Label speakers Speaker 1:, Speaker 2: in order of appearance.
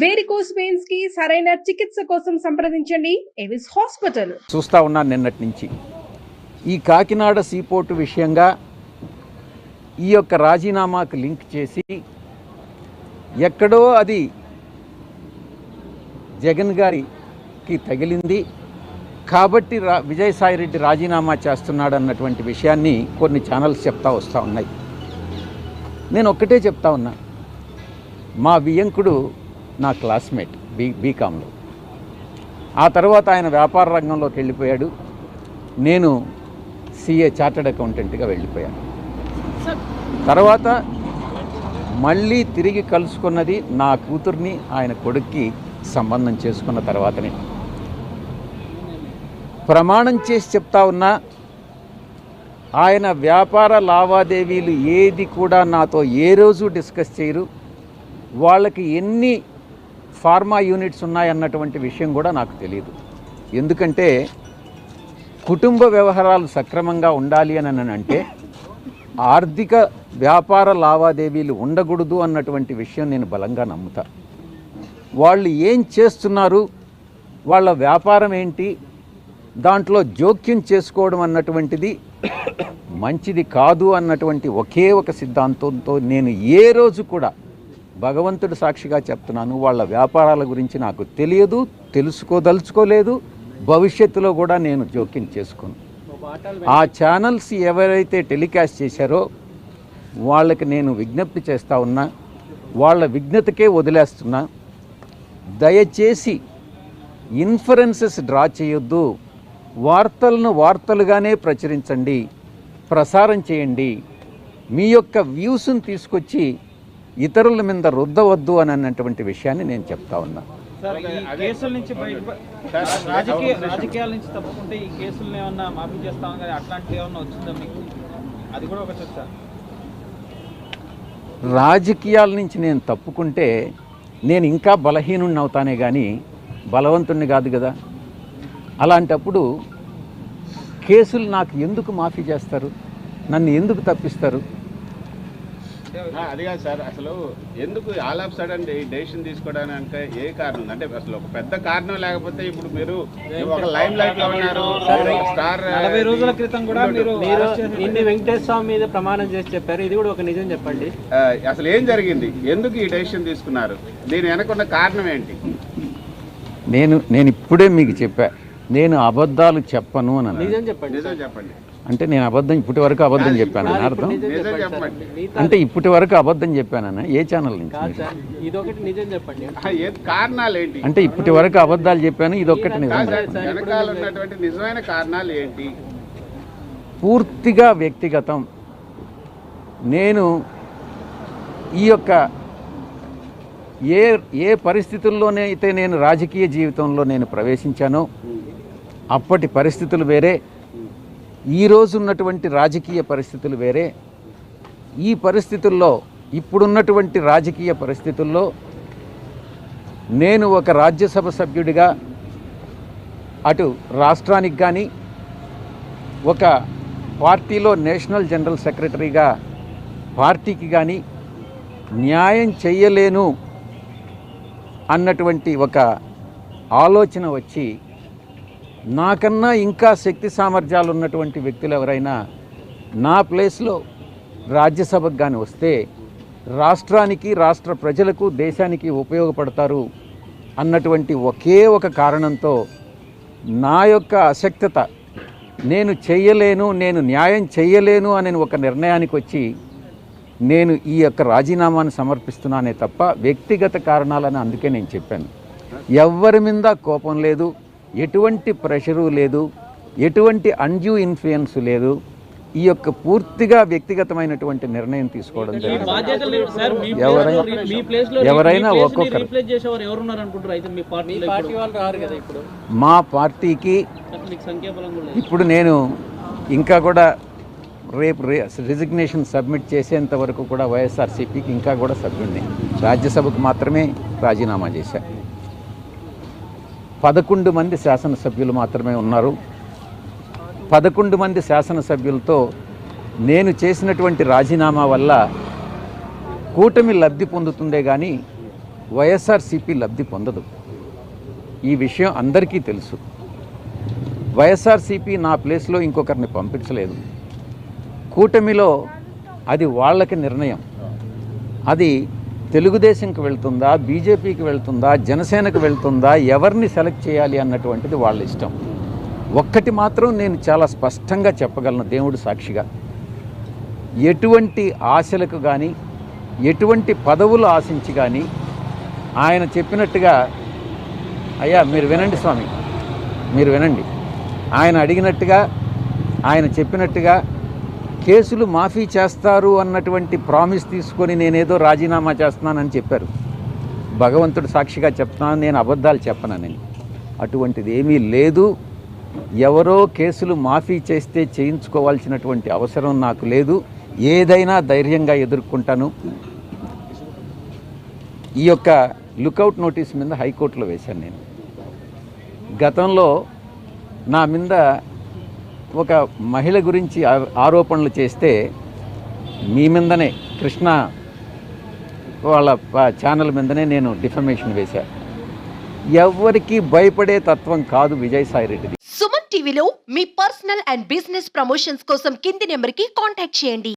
Speaker 1: Varicose పెయిన్స్కి సరైన చికిత్స కోసం సంప్రదించండి. Avis hospital.
Speaker 2: చూస్తా ఉన్నాను నిన్నటి నుంచి. ఈ కాకినాడ సీపోర్టు విషయంగా ఈ యొక్క రాజీనామాకు లింక్ చేసి ఎక్కడో అది జగన్ గారికి తగిలింది. కాబట్టి రా విజయసాయిరెడ్డి రాజీనామా చేస్తున్నాడు అన్నటువంటి విషయాన్ని కొన్ని ఛానల్స్ చెప్తా వస్తూ ఉన్నాయి. నేను ఒక్కటే చెప్తా ఉన్నా. మా వియంకుడు నా క్లాస్మేట్ బీ బీకామ్లో. ఆ తర్వాత ఆయన వ్యాపార రంగంలోకి వెళ్ళిపోయాడు. నేను సిఏ చార్టెడ్ అకౌంటెంట్గా వెళ్ళిపోయాను. తర్వాత మళ్ళీ తిరిగి కలుసుకున్నది నా కూతుర్ని ఆయన కొడుక్కి సంబంధం చేసుకున్న తర్వాతనే. ప్రమాణం చేసి చెప్తా ఉన్నా ఆయన వ్యాపార లావాదేవీలు ఏది కూడా నాతో ఏ రోజు డిస్కస్ చేయరు. వాళ్ళకి ఎన్ని ఫార్మా యూనిట్స్ ఉన్నాయన్నటువంటి విషయం కూడా నాకు తెలియదు ఎందుకంటే కుటుంబ వ్యవహారాలు సక్రమంగా ఉండాలి అని అంటే ఆర్థిక వ్యాపార లావాదేవీలు ఉండకూడదు అన్నటువంటి విషయం నేను బలంగా నమ్ముతా. వాళ్ళు ఏం చేస్తున్నారు? వాళ్ళ వ్యాపారం ఏంటి? దాంట్లో జోక్యం చేసుకోవడం అన్నటువంటిది మంచిది కాదు అన్నటువంటి ఒకే ఒక సిద్ధాంతంతో నేను ఏ రోజు కూడా భగవంతుడు సాక్షిగా చెప్తున్నాను వాళ్ళ వ్యాపారాల గురించి నాకు తెలియదు తెలుసుకోదలుచుకోలేదు భవిష్యత్తులో కూడా నేను జోక్యం చేసుకోను. ఆ ఛానల్స్ ఎవరైతే టెలికాస్ట్ చేశారో వాళ్ళకి నేను విజ్ఞప్తి చేస్తా ఉన్నా వాళ్ళ విజ్ఞతకే వదిలేస్తున్నా దయచేసి ఇన్ఫరెన్సెస్ డ్రా చేయొద్దు వార్తలను వార్తలుగానే ప్రచురించండి ప్రసారం చేయండి మీ యొక్క వ్యూస్ని తీసుకొచ్చి ఇతరుల మీద రుద్దవద్దు అని అన్నటువంటి విషయాన్ని నేను చెప్తా ఉన్నా.
Speaker 3: సార్ ఈ కేసుల నుంచి బయట రాజకీయ రాజకీయాల నుంచి తప్పుకుంటే ఈ కేసులను ఏమన్నా మాఫీ చేస్తాం కానీ అట్లాంటివి ఏమన్నా వచ్చిందా మీకు? అది కూడా ఒక చర్చ.
Speaker 2: రాజకీయాల నుంచి నేను తప్పుకుంటే నేను ఇంకా బలహీనుణ్ణి అవుతానే కానీ బలవంతుణ్ణి కాదు కదా. అలాంటప్పుడు కేసులు నాకు ఎందుకు మాఫీ చేస్తారు? నన్ను ఎందుకు తప్పిస్తారు?
Speaker 4: అది కాదు సార్. అసలు ఎందుకు ఆల్ ఆఫ్ సడన్ డెసిషన్ తీసుకోవడానికి ఏ కారణం ఉంది? అంటే అసలు ఒక పెద్ద కారణం లేకపోతే ఇప్పుడు మీరు ఒక లైమ్ లైట్లో ఉన్నారు స్టార్
Speaker 3: నలభై రోజుల క్రితం కూడా మీరు
Speaker 5: ఇన్ని వెంకటేశ్వర స్వామి మీద ప్రమాణం చేసి చెప్పారు. ఇది కూడా ఒక నిజం చెప్పండి.
Speaker 4: ఆ, అసలు ఏం జరిగింది? ఎందుకు ఈ డెసిషన్ తీసుకున్నారు? దీని వెనకున్న కారణం ఏంటి?
Speaker 2: నేను నేను ఇప్పుడే మీకు చెప్పా. నేను అబద్ధాలు చెప్పను అని.
Speaker 5: నిజం చెప్పండి
Speaker 4: నిజం చెప్పండి.
Speaker 2: అంటే నేను అబద్ధం ఇప్పటి వరకు అబద్ధం చెప్పాను అని అర్థం? అంటే ఇప్పటి వరకు అబద్ధం చెప్పానన్న ఏ ఛానల్ నుంచి అంటే ఇప్పటి వరకు అబద్ధాలు చెప్పాను ఇది ఒక్కటి నిజం
Speaker 4: కాదు సార్,
Speaker 2: చెప్పాను.
Speaker 4: వెనకాల ఉన్నటువంటి నిజమైన కారణాలు ఏంటి
Speaker 2: పూర్తిగా వ్యక్తిగతం. నేను ఈ యొక్క ఏ ఏ పరిస్థితుల్లోనే అయితే నేను రాజకీయ జీవితంలో నేను ప్రవేశించానో అప్పటి పరిస్థితులు వేరే ఈ ఉన్నటువంటి రాజకీయ పరిస్థితులు వేరే. ఈ పరిస్థితుల్లో ఇప్పుడున్నటువంటి రాజకీయ పరిస్థితుల్లో నేను ఒక రాజ్యసభ సభ్యుడిగా అటు రాష్ట్రానికి కానీ ఒక పార్టీలో నేషనల్ జనరల్ సెక్రటరీగా పార్టీకి కానీ న్యాయం చెయ్యలేను అన్నటువంటి ఒక ఆలోచన వచ్చి నాకన్నా ఇంకా శక్తి సామర్థ్యాలు ఉన్నటువంటి వ్యక్తులు ఎవరైనా నా ప్లేస్లో రాజ్యసభకు కానీ వస్తే రాష్ట్రానికి రాష్ట్ర ప్రజలకు దేశానికి ఉపయోగపడతారు అన్నటువంటి ఒకే ఒక కారణంతో నా యొక్క అశక్తత నేను చెయ్యలేను నేను న్యాయం చెయ్యలేను అనే ఒక నిర్ణయానికి వచ్చి నేను ఈ యొక్క రాజీనామాను సమర్పిస్తున్నానే తప్ప వ్యక్తిగత కారణాలని అందుకే నేను చెప్పాను. ఎవ్వరి మీద కోపం లేదు. ఎటువంటి ప్రెషరు లేదు ఎటువంటి అన్జ్యూ ఇన్ఫ్లుయెన్స్ లేదు. ఈ యొక్క పూర్తిగా వ్యక్తిగతమైనటువంటి నిర్ణయం తీసుకోవడం జరిగింది. ఎవరైనా-
Speaker 3: ప్లేస్లో- మీ ప్లేస్లో
Speaker 2: ఎవరైనా ఒక్కొక్కరు.
Speaker 3: రీప్లేస్ చేసేవారు ఎవరున్నారు అనుకుంటారు అయితే మీ పార్టీలో
Speaker 5: పార్టీ
Speaker 3: ఇప్పుడు?
Speaker 5: వాళ్ళు రారు కదా ఇప్పుడు.
Speaker 2: మా పార్టీకి. ఇప్పుడు నేను ఇంకా కూడా రేపు రే రిజిగ్నేషన్ సబ్మిట్ చేసేంత వరకు కూడా వైఎస్ఆర్సీపీకి ఇంకా కూడా సభ్యుడిని. రాజ్యసభకు మాత్రమే రాజీనామా చేశా. పదకొండు మంది శాసనసభ్యులు మాత్రమే ఉన్నారు. పదకొండు మంది శాసనసభ్యులతో నేను చేసినటువంటి రాజీనామా వల్ల కూటమి లబ్ధి పొందుతుందే కానీ వైఎస్ఆర్సీపీ లబ్ధి పొందదు. ఈ విషయం అందరికీ తెలుసు. వైఎస్ఆర్సీపీ నా ప్లేస్లో ఇంకొకరిని పంపించలేదు. కూటమిలో అది వాళ్ళకి నిర్ణయం. అది తెలుగుదేశంకి వెళ్తుందా బీజేపీకి వెళ్తుందా జనసేనకు వెళ్తుందా ఎవరిని సెలెక్ట్ చేయాలి అన్నటువంటిది వాళ్ళ ఇష్టం. ఒక్కటి మాత్రం నేను చాలా స్పష్టంగా చెప్పగలను దేవుడు సాక్షిగా. ఎటువంటి ఆశలకు కానీ ఎటువంటి పదవులు ఆశించి కానీ ఆయన చెప్పినట్టుగా అయ్యా మీరు వినండి స్వామి మీరు వినండి. ఆయన అడిగినట్టుగా ఆయన చెప్పినట్టుగా కేసులు మాఫీ చేస్తారు అన్నటువంటి ప్రామిస్ తీసుకొని నేనేదో రాజీనామా చేస్తున్నానని చెప్పారు. భగవంతుడు సాక్షిగా చెప్తున్నాను నేను అబద్ధాలు చెప్పనని. అటువంటిది ఏమీ లేదు. ఎవరో కేసులు మాఫీ చేస్తే చేయించుకోవాల్సినటువంటి అవసరం నాకు లేదు. ఏదైనా ధైర్యంగా ఎదుర్కొంటాను. ఈ యొక్క లుకౌట్ నోటీస్ మీద హైకోర్టులో వేశాను నేను. గతంలో నా మీద ఒక మహిళ గురించి ఆ- ఆరోపణలు చేస్తే మీ మీదనే కృష్ణ వాళ్ళ ఛానల్ మీదనే నేను డిఫర్మేషన్ వేశాను ఎవరికి భయపడే తత్వం కాదు విజయసాయి రెడ్డిది.
Speaker 6: సుమన్ టీవీలో మీ పర్సనల్ అండ్ బిజినెస్ ప్రమోషన్స్ కోసం కింది నెంబర్కి కాంటాక్ట్ చేయండి.